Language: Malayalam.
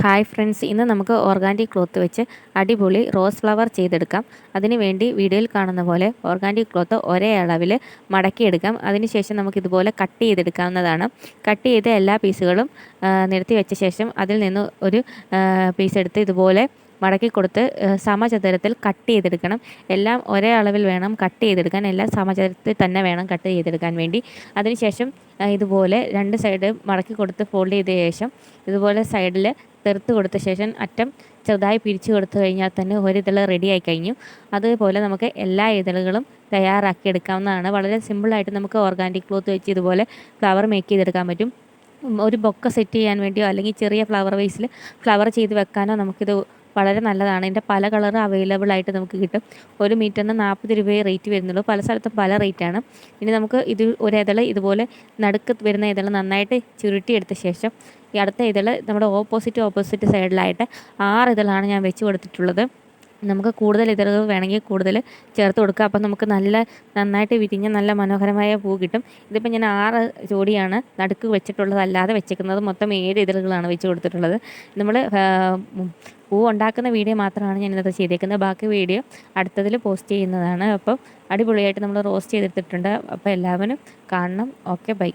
ഹായ് ഫ്രണ്ട്സ് ഇന്ന് നമുക്ക് ഓർഗാനിക് ക്ലോത്ത് വെച്ച് അടിപൊളി റോസ് ഫ്ലവർ ചെയ്തെടുക്കാം. അതിന് വേണ്ടി വീഡിയോയിൽ കാണുന്ന പോലെ ഓർഗാനിക് ക്ലോത്ത് ഒരേ അളവിൽ മടക്കിയെടുക്കാം. അതിനുശേഷം നമുക്ക് ഇതുപോലെ കട്ട് ചെയ്തെടുക്കാവുന്നതാണ്. കട്ട് ചെയ്ത എല്ലാ പീസുകളും നിരത്തി വെച്ച ശേഷം അതിൽ നിന്ന് ഒരു പീസ് എടുത്ത് ഇതുപോലെ മടക്കി കൊടുത്ത് സമചതുരത്തിൽ കട്ട് ചെയ്തെടുക്കണം. എല്ലാം ഒരേ അളവിൽ വേണം കട്ട് ചെയ്തെടുക്കാൻ. എല്ലാം സമചതുരത്തിൽ തന്നെ വേണം കട്ട് ചെയ്തെടുക്കാൻ വേണ്ടി. അതിനുശേഷം ഇതുപോലെ രണ്ട് സൈഡ് മടക്കി കൊടുത്ത് ഫോൾഡ് ചെയ്ത ശേഷം ഇതുപോലെ സൈഡിൽ തെറുത്ത് കൊടുത്ത ശേഷം അറ്റം ചെറുതായി പിരിച്ചു കൊടുത്തു കഴിഞ്ഞാൽ തന്നെ ഒരു ഇതൾ റെഡിയായി കഴിഞ്ഞു. അതുപോലെ നമുക്ക് എല്ലാ ഇതളുകളും തയ്യാറാക്കി എടുക്കാവുന്നതാണ്. വളരെ സിമ്പിളായിട്ട് നമുക്ക് ഓർഗാനിക് ക്ലോത്ത് വെച്ച് ഇതുപോലെ ഫ്ലവർ മേക്ക് ചെയ്തെടുക്കാൻ പറ്റും. ഒരു ബൊക്ക സെറ്റ് ചെയ്യാൻ വേണ്ടിയോ അല്ലെങ്കിൽ ചെറിയ ഫ്ലവർ വേസിൽ ഫ്ലവർ ചെയ്ത് വെക്കാനോ നമുക്കിത് വളരെ നല്ലതാണ്. ഇതിന്റെ പല കളർ അവൈലബിൾ ആയിട്ട് നമുക്ക് കിട്ടും. ഒരു മീറ്ററിന് നാൽപ്പത് രൂപയെ റേറ്റ് വരുന്നുള്ളൂ. പല സ്ഥലത്തും പല റേറ്റാണ് ഇനി നമുക്ക് ഇത് ഒരു ഇതൾ ഇതുപോലെ നടുക്ക് വരുന്ന ഇതൾ നന്നായിട്ട് ചുരുട്ടിയെടുത്ത ശേഷം ഈ അടുത്ത ഇതൾ നമ്മുടെ ഓപ്പോസിറ്റ് ഓപ്പോസിറ്റ് സൈഡിലായിട്ട് ആറ് ഇതളാണ് ഞാൻ വെച്ച് കൊടുത്തിട്ടുള്ളത്. നമുക്ക് കൂടുതൽ ഇതളുകൾ വേണമെങ്കിൽ കൂടുതൽ ചേർത്ത് കൊടുക്കുക അപ്പം നമുക്ക് നല്ല നന്നായിട്ട് വിരിഞ്ഞ നല്ല മനോഹരമായ പൂ കിട്ടും. ഇതിപ്പോൾ ഞാൻ ആറ് ജോഡിയാണ് നടുക്ക് വെച്ചിട്ടുള്ളത് അല്ലാതെ വെച്ചേക്കുന്നത് മൊത്തം ഏഴ് ഇതളുകളാണ് വെച്ച് കൊടുത്തിട്ടുള്ളത്. നമ്മൾ പൂ ഉണ്ടാക്കുന്ന വീഡിയോ മാത്രമാണ് ഞാൻ ഇന്നത്തെ ചെയ്തേക്കുന്നത്. ബാക്കി വീഡിയോ അടുത്തതിൽ പോസ്റ്റ് ചെയ്യുന്നതാണ്. അപ്പം അടിപൊളിയായിട്ട് നമ്മൾ റോസ്റ്റ് ചെയ്തെടുത്തിട്ടുണ്ട്. അപ്പോൾ എല്ലാവരും കാണണം. Okay bye.